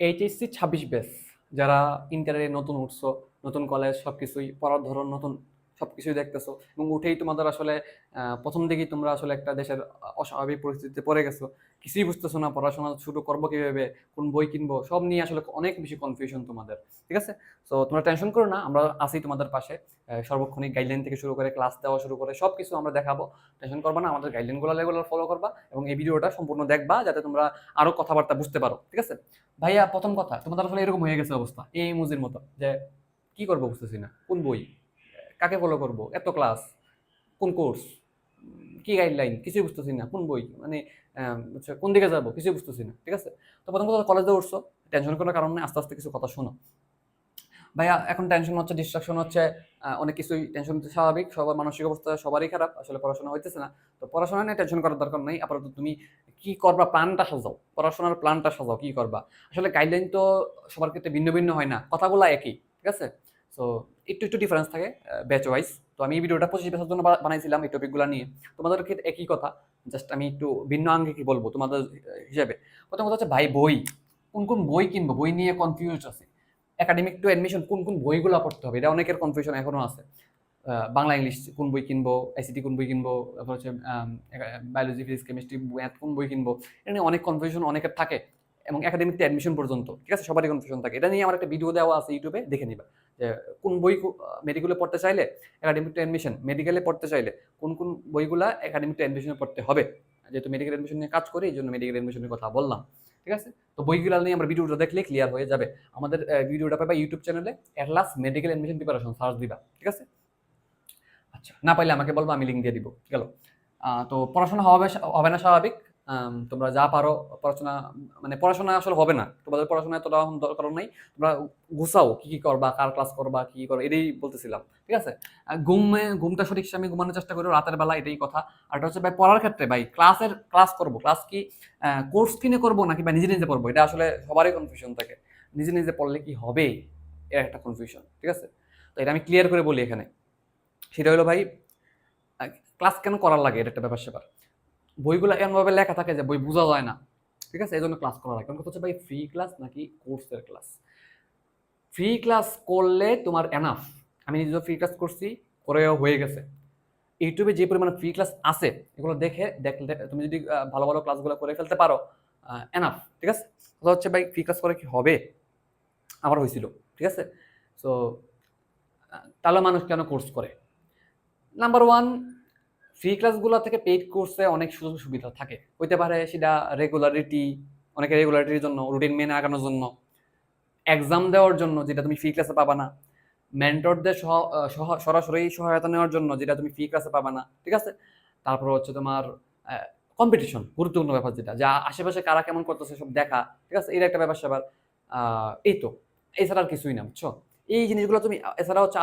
HSC ছাব্বিশ base যারা ইন্টারের নতুন উৎস নতুন কলেজ সব কিছুই পড়ার ধরন নতুন সব কিছুই দেখতেছো এবং উঠেই তোমাদের আসলে প্রথম দিকেই তোমরা আসলে একটা দেশের অস্বাভাবিক পরিস্থিতিতে পড়ে গেছো। কিছুই বুঝতেছো না, পড়াশোনা শুরু করব কীভাবে, কোন বই কিনবো, সব নিয়ে আসলে অনেক বেশি কনফিউশন তোমাদের, ঠিক আছে? তো তোমরা টেনশন করো না, আমরা আছি তোমাদের পাশে সর্বক্ষণিক গাইডলাইন থেকে শুরু করে ক্লাস দেওয়া শুরু করে সব কিছু আমরা দেখাবো। টেনশন করবা না, আমাদের গাইডলাইনগুলো রেগুলার ফলো করবা এবং এই ভিডিওটা সম্পূর্ণ দেখবা, যাতে তোমরা আরও কথাবার্তা বুঝতে পারো, ঠিক আছে? ভাইয়া, প্রথম কথা, তোমাদের আসলে এরকম হয়ে গেছে অবস্থা, এই মুজির মতো, যে কি করব বুঝতেছি না, কোন বই? কাকে ফলো করব? এত ক্লাস কোন কোর্স কি গাইডলাইন কিছুই বুঝতেছি না, কোন বই? মানে হচ্ছে কোন দিকে যাব? কিছুই বুঝতেছি না, ঠিক আছে? তো প্রথম কথা কলেজে উঠছো টেনশন করার কারণ আস্তে আস্তে কিছু কথা শোনো। ভাইয়া, এখন টেনশন হচ্ছে ডিস্ট্রাকশন হচ্ছে অনেক কিছুই টেনশন হচ্ছে, স্বাভাবিক, সবার মানসিক অবস্থা সবারই খারাপ, আসলে পড়াশোনা হইতেছে না। তো পড়াশোনা নিয়ে টেনশন করার দরকার নেই, আপাতত তুমি কি করবা, প্ল্যানটা সাজাও। পড়াশোনার প্ল্যানটা সাজাও, কি করবা? আসলে গাইডলাইন তো সবার ক্ষেত্রে ভিন্ন ভিন্ন হয় না, কথাগুলো একই, ঠিক আছে? সো একটু একটু ডিফারেন্স থাকে ব্যাচ ওয়াইজ তো আমি এই ভিডিওটা পঁচিশ বছর জন্য বানাইছিলাম এই টপিকগুলো নিয়ে। তোমাদের ক্ষেত্রে একই কথা জাস্ট আমি একটু ভিন্ন আঙ্গে কি বলব তোমাদের হিসাবে। প্রথম কথা হচ্ছে ভাই, বই। কোন কোন বই কিনবো? বই নিয়ে কনফিউজ আছে। একাডেমিক টু অ্যাডমিশন কোন কোন বইগুলো পড়তে হবে? এটা অনেকের কনফিউশন এখনও আছে। বাংলা, ইংলিশ কোন বই কিনবো? আইসিটি কোন বই কিনবো? তারপর হচ্ছে বায়োলজি ফিজিক্স কেমিস্ট্রি ম্যাথ কোন বই কিনবো? এটা নিয়ে অনেক কনফিউশন অনেকের থাকে। এবং একাডেমিক অ্যাডমিশন পর্যন্ত, ঠিক আছে? সবারই কনফিউশন থাকে। এটা নিয়ে আমার একটা ভিডিও দেওয়া আছে ইউটিউবে দেখে নিবা। যে কোন বই মেডিকেলে পড়তে চাইলে একাডেমিক টু অ্যাডমিশন মেডিকেলে পড়তে চাইলে কোন কোন বইগুলা একাডেমিক টু অ্যাডমিশনে পড়তে হবে? যেহেতু মেডিকেল অ্যাডমিশন নিয়ে কাজ করি, এই জন্য মেডিকেল অ্যাডমিশনের কথা বললাম, ঠিক আছে? তো বইগুলো নিয়ে আমরা ভিডিওটা দেখলে ক্লিয়ার হয়ে যাবে। আমাদের ভিডিওটা পাবা ইউটিউব চ্যানেলে Atlas medical admission preparation search দিবা, ঠিক আছে? আচ্ছা না পাইলে আমাকে বলব, আমি লিঙ্ক দিয়ে দিব। গেল। তো পড়াশোনা হবে হবে না স্বাভাবিক। তোমরা যা পারো, পড়াশোনা মানে পড়াশোনা আসলে হবে না। তোমাদের পড়াশোনা এতটা এখন দরকার নেই। তোমরা গুছাও কি কি করবা, কার ক্লাস করবা, কি করবা, এটাই বলতেছিলাম, ঠিক আছে? ঘুমে, ঘুমটা সঠিক সময় ঘুমানোর চেষ্টা করো রাতের বেলা এটাই কথা। আর এটা হচ্ছে ভাই পড়ার ক্ষেত্রে ভাই ক্লাসের ক্লাস করব। ক্লাস কি কোর্স কিনে করব নাকি বা নিজে নিজে পড়ব? এটা আসলে সবারই কনফিউশন থাকে। নিজে নিজে পড়লে কি হবে? এর একটা কনফিউশন ঠিক আছে? তো এটা আমি ক্লিয়ার করে বলি এখানে। সেটা হলো ভাই ক্লাস কেন করার লাগে? এটা একটা ব্যাপার স্যাপার বইগুলো এমনভাবে লেখা থাকে যে বই বোঝা যায় না। ঠিক আছে? এই জন্য ক্লাস করা লাগে। কারণ হচ্ছে, ভাই ফ্রি ক্লাস নাকি কোর্সের ক্লাস ফ্রি ক্লাস করলে তোমার এনাফ আমি নিজেও ফ্রি ক্লাস করছি, করেও হয়ে গেছে। ইউটিউবে যে পরিমাণে ফ্রি ক্লাস আছে, এগুলো দেখে দেখলে তুমি যদি ভালো ভালো ক্লাসগুলো করে ফেলতে পারো এনাফ ঠিক আছে? কথা হচ্ছে, ভাই ফ্রি ক্লাস করে কি হবে? আমার হয়েছিল। ঠিক আছে? সো তাহলে মানুষ কেন কোর্স করে? নাম্বার ওয়ান ফ্রি ক্লাসগুলো থেকে পেইড কোর্সে অনেক সুযোগ সুবিধা থাকে। হইতে পারে সেটা রেগুলারিটি অনেকে রেগুলারিটির জন্য রুটিন মেনে আগানোর জন্য এক্সাম দেওয়ার জন্য, যেটা তুমি ফ্রি ক্লাসে পাবা না মেন্টরদের সহ- সরাসরি সহায়তা নেওয়ার জন্য যেটা তুমি ফ্রি ক্লাসে পাবা না, ঠিক আছে? তারপর হচ্ছে তোমার কম্পিটিশন গুরুত্বপূর্ণ ব্যাপার যেটা, যা আশেপাশে কারা কেমন করতেছে সব দেখা, ঠিক আছে? এটা একটা ব্যাপার স্যাপার এই তো, এছাড়া আর কিছুই না, বুঝছ? এই জিনিসগুলো তুমি এছাড়া হচ্ছে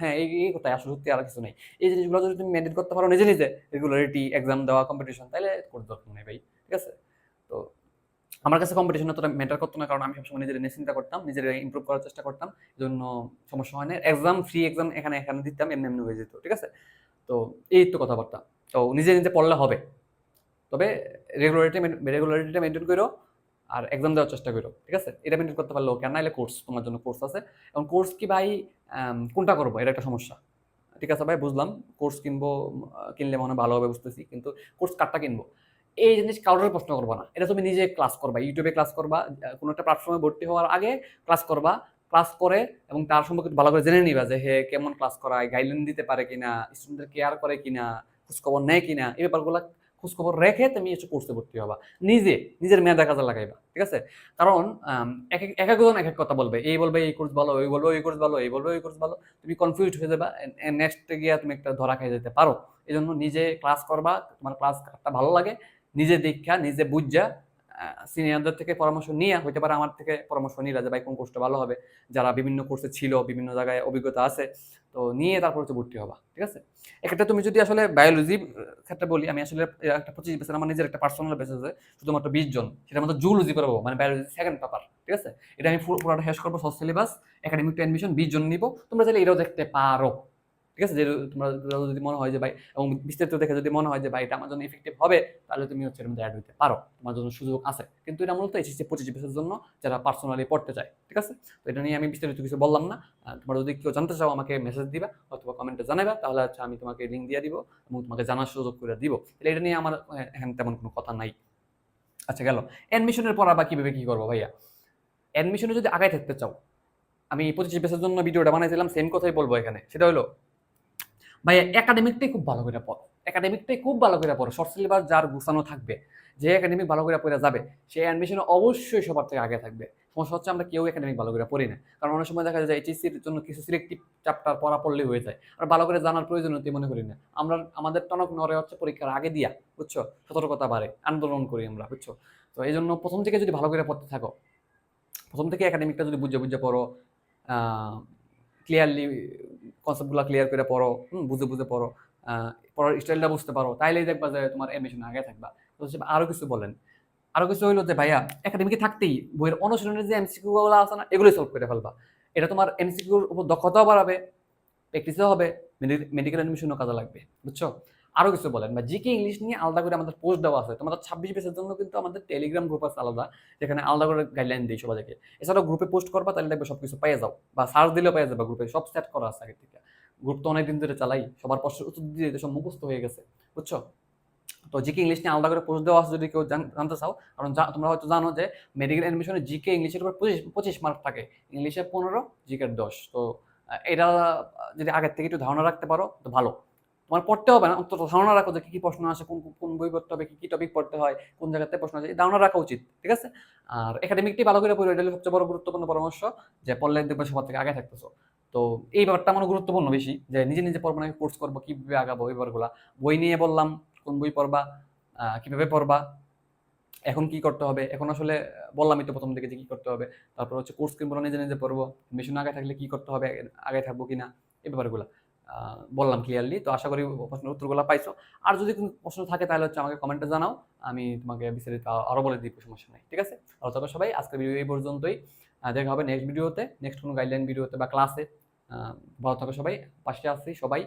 হ্যাঁ এই এই কথাই, আসলে সত্যি আর কিছু নেই। এই জিনিসগুলো যদি তুমি মেনটেন করতে পারো নিজে নিজে রেগুলারিটি এক্সাম দেওয়া কম্পিটিশন তাহলে করতে দরকার নেই ভাই, ঠিক আছে? তো আমার কাছে কম্পিটিশন অতটা ম্যাটার করতো না, কারণ আমি সবসময় নিজের নিয়ে চিন্তা করতাম, নিজের ইমপ্রুভ করার চেষ্টা করতাম এই জন্য সমস্যা হয় না। এক্সাম ফ্রি এক্সাম এখানে এখানে দিতাম, এমনি এমনি হয়ে যেত, ঠিক আছে? তো এই তো কথাবার্তা। তো নিজে নিজে পড়লে হবে। তবে রেগুলারিটি রেগুলারিটিটা মেনটেন করো আর এক্সাম দেওয়ার চেষ্টা করো ঠিক আছে? এটা মেনটেন করতে পারলেও কেন নাহলে কোর্স তোমার জন্য কোর্স আছে। এবং কোর্স কি ভাই কোনটা করব? এটা একটা সমস্যা। ঠিক আছে ভাই, বুঝলাম। কোর্স কিনবো কিনলে মনে হয় ভালো হবে, বুঝতেছি। কিন্তু কোর্স কারটা কিনবো। এই জিনিস কারোর প্রশ্ন করবা না। এটা তুমি নিজে ক্লাস করবা ইউটিউবে ক্লাস করবা কোনো একটা প্ল্যাটফর্মে ভর্তি হওয়ার আগে ক্লাস করবা। ক্লাস করে এবং তার সম্পর্কে ভালো করে জেনে নিবা যে, হে, কেমন ক্লাস করায়? গাইডলাইন দিতে পারে কিনা? স্টুডেন্টদের কেয়ার করে কিনা? খোঁজখবর নেয় কিনা? এই ব্যাপারগুলো খোঁজখবর রেখে তুমি এসে কোর্সে ভর্তি হবা। নিজে, নিজের মেধা কাজে লাগাইবা, ঠিক আছে? কারণ এক এক এক একজন এক এক কথা বলবে। এই বলবে, এই কোর্স ভালো, ওই বলবে, ওই কোর্স ভালো, এই বলবে, ওই কোর্স ভালো। তুমি কনফিউজ হয়ে যাবা নেক্সটে গিয়ে তুমি একটা ধরা খাই যেতে পারো। এই জন্য নিজে ক্লাস করবা, তোমার ক্লাস ভালো লাগে। নিজে দীক্ষা, নিজে বুঝা সিনিয়রদের থেকে পরামর্শ নিয়ে, হইতে পারে আমার থেকে পরামর্শ নিলা যে, ভাই, কোন কোর্সটা ভালো হবে? যারা বিভিন্ন কোর্সে ছিল, বিভিন্ন জায়গায় অভিজ্ঞতা আছে, তো নিয়ে তারপর হচ্ছে ভর্তি হবা, ঠিক আছে? এক্ষেত্রে তুমি যদি আসলে বায়োলজি ক্ষেত্রে বলি, আমি আসলে একটা পঁচিশ বছর আমার নিজের একটা পার্সোনাল বেসিসে শুধুমাত্র বিশ জন, সেটা মধ্যে জুলজি করব মানে বায়োলজি সেকেন্ড পেপার ঠিক আছে? এটা আমি পুরো- পুরোটা শেষ করব সব সিলেবাস একাডেমিক টু অ্যাডমিশন বিশ জন নিব, তোমরা চাইলে এটাও দেখতে পারো। ঠিক আছে? যে তোমরা যদি মনে হয় যে ভাই, এবং বিস্তারিত দেখে যদি মনে হয় যে ভাই এটা আমার জন্য ইফেক্টিভ হবে, তাহলে তুমি হচ্ছে এর মধ্যে অ্যাড হতে পারো। তোমার জন্য সুযোগ আছে। কিন্তু এটা মূলত এসেছে পঁচিশ বছরের জন্য যারা পার্সোনালি পড়তে চায়, ঠিক আছে? তো এটা নিয়ে আমি বিস্তারিত কিছু বললাম না। তোমরা যদি কেউ জানতে চাও, আমাকে মেসেজ দিবা অথবা কমেন্টে জানাবা তাহলে হচ্ছে আমি তোমাকে লিঙ্ক দিয়ে দিব এবং তোমাকে জানার সুযোগ করে দিব। তাহলে এটা নিয়ে আমার এখন তেমন কোনো কথা নাই। আচ্ছা গেল। অ্যাডমিশনের পর আবার কীভাবে কী করব ভাইয়া? অ্যাডমিশনে যদি আগায় থাকতে চাও, আমি পঁচিশ বেসের জন্য ভিডিওটা বানাইছিলাম সেম কথাই বলব এখানে। সেটা হলো ভাইয়া একাডেমিকটাই খুব ভালো করে পড়ো। একাডেমিকটাই খুব ভালো করে পড়ো। শর্ট সিলেবাস যার গুছানো থাকবে, যে একাডেমিক ভালো করে পড়ে যাবে সে অ্যাডমিশনে অবশ্যই সবার থেকে আগে থাকবে। সমস্যা হচ্ছে আমরা কেউ একাডেমিক ভালো করে পড়ি না। কারণ অনেক সময় দেখা যায় এইচএসসির জন্য কিছু সিলেক্টিভ চ্যাপ্টার পড়া পড়লেই হয়ে যায়। আর ভালো করে জানার প্রয়োজনীয়তা মনে করি না। আমরা, আমাদের টনক নরে হচ্ছে পরীক্ষার আগে দিয়া, বুঝছ? সতর্কতা বাড়ে, আন্দোলন করি আমরা, বুঝছ? তো এই জন্য প্রথম থেকে যদি ভালো করে পড়তে থাকো, প্রথম থেকে একাডেমিকটা যদি বুঝে বুঝে পড়ো ক্লিয়ারলি কনসেপ্টগুলো ক্লিয়ার করে পড়ো বুঝে বুঝে পড়ো পড়ার স্টাইলটা বুঝতে পারো, তাইলেই দেখবা যে তোমার এডমিশন আগে থাকবা। তো সে আরও কিছু বলেন। আরও কিছু হইল যে, ভাইয়া একাডেমিকে থাকতেই বইয়ের অনুশীলনের যে এমসিকিউগুলো আছে না, এগুলোই সলভ করে ফেলবা। এটা তোমার এমসিকিউর উপর দক্ষতাও বাড়াবে প্র্যাকটিসও হবে মেডিকেল অ্যাডমিশনও কাজে লাগবে। বুঝছ? আরও কিছু বলেন। বা জিকে ইংলিশ নিয়ে আলাদা করে আমাদের পোস্ট দেওয়া আছে। তোমাদের ছাব্বিশ পেজের জন্য কিন্তু আমাদের টেলিগ্রাম গ্রুপ আছে আলাদা, যেখানে আলাদা করে গাইডলাইন দিই সবাইকে এছাড়াও গ্রুপে পোস্ট করবা, তাহলে দেখবে সবকিছু পেয়ে যাও। বা সার্চ দিলেও পেয়ে যাবে গ্রুপে সব সেট করা আছে আগে থেকে। গ্রুপ তো অনেকদিন ধরে চালাই, সবার প্রশ্নের উত্তর দিয়ে সব মুখস্থ হয়ে গেছে। বুঝছ? তো জিকে ইংলিশ নিয়ে আলাদা করে পোস্ট দেওয়া আছে যদি কেউ জানতে চাও, কারণ তোমরা হয়তো জানো যে মেডিকেল অ্যাডমিশনে জিকে ইংলিশের উপর পঁচিশ পঁচিশ মার্ক থাকে। ইংলিশে পনেরো, জিকের দশ। তো এটা যদি আগের থেকে একটু ধারণা রাখতে পারো, তো ভালো। তোমার পড়তে হবে না, অন্তত ধারণা রাখো যে কি কি প্রশ্ন আসে, কোন কোন বই পড়তে হবে, কি কি টপিক পড়তে হয়, কোন জায়গাতে প্রশ্ন আছে ধারণা রাখা উচিত, ঠিক আছে? আর একাডেমিকটি ভালো করে পড়ো, এটা সবচেয়ে বড় গুরুত্বপূর্ণ পরামর্শ যে পড়লে দেখবে সবার থেকে আগে থাকতেছো। তো এই ব্যাপারটা আমার গুরুত্বপূর্ণ বেশি, যে নিজে নিজে পড়ব না কোর্স করব, কীভাবে আগাবো এই ব্যাপারগুলা। বই নিয়ে বললাম, কোন বই পড়বা কীভাবে পড়বা, এখন কি করতে হবে, এখন আসলে বললামই তো প্রথম থেকে যে কি করতে হবে, তারপর হচ্ছে কোর্স কিনবো নিজে নিজে পড়ব মিশন আগে থাকলে কি করতে হবে, আগে থাকব কিনা, এই ব্যাপারগুলো। বললাম ক্লিয়ারলি তো আশা করি প্রশ্নের উত্তরগুলো পাইছো। আর যদি কোনো প্রশ্ন থাকে, তাহলে হচ্ছে আমাকে কমেন্টে জানাও। আমি তোমাকে বিস্তারিত আ- আরও বলে দিব সমস্যা নাই, ঠিক আছে? ভালো থাকো সবাই, আজকের ভিডিও এই পর্যন্তই। দেখা হবে নেক্সট ভিডিওতে নেক্সট কোনো গাইডলাইন ভিডিওতে বা ক্লাসে ভালো থাকো সবাই, পাশে আছি সবাই।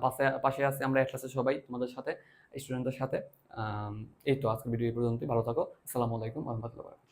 পাশে পাশে আছি আমরা, এক ক্লাসে সবাই, তোমাদের সাথে স্টুডেন্টদের সাথে। এই তো আজকের ভিডিও এই পর্যন্তই, ভালো থাকো, আসসালামু আলাইকুম রহমতুল্লাহ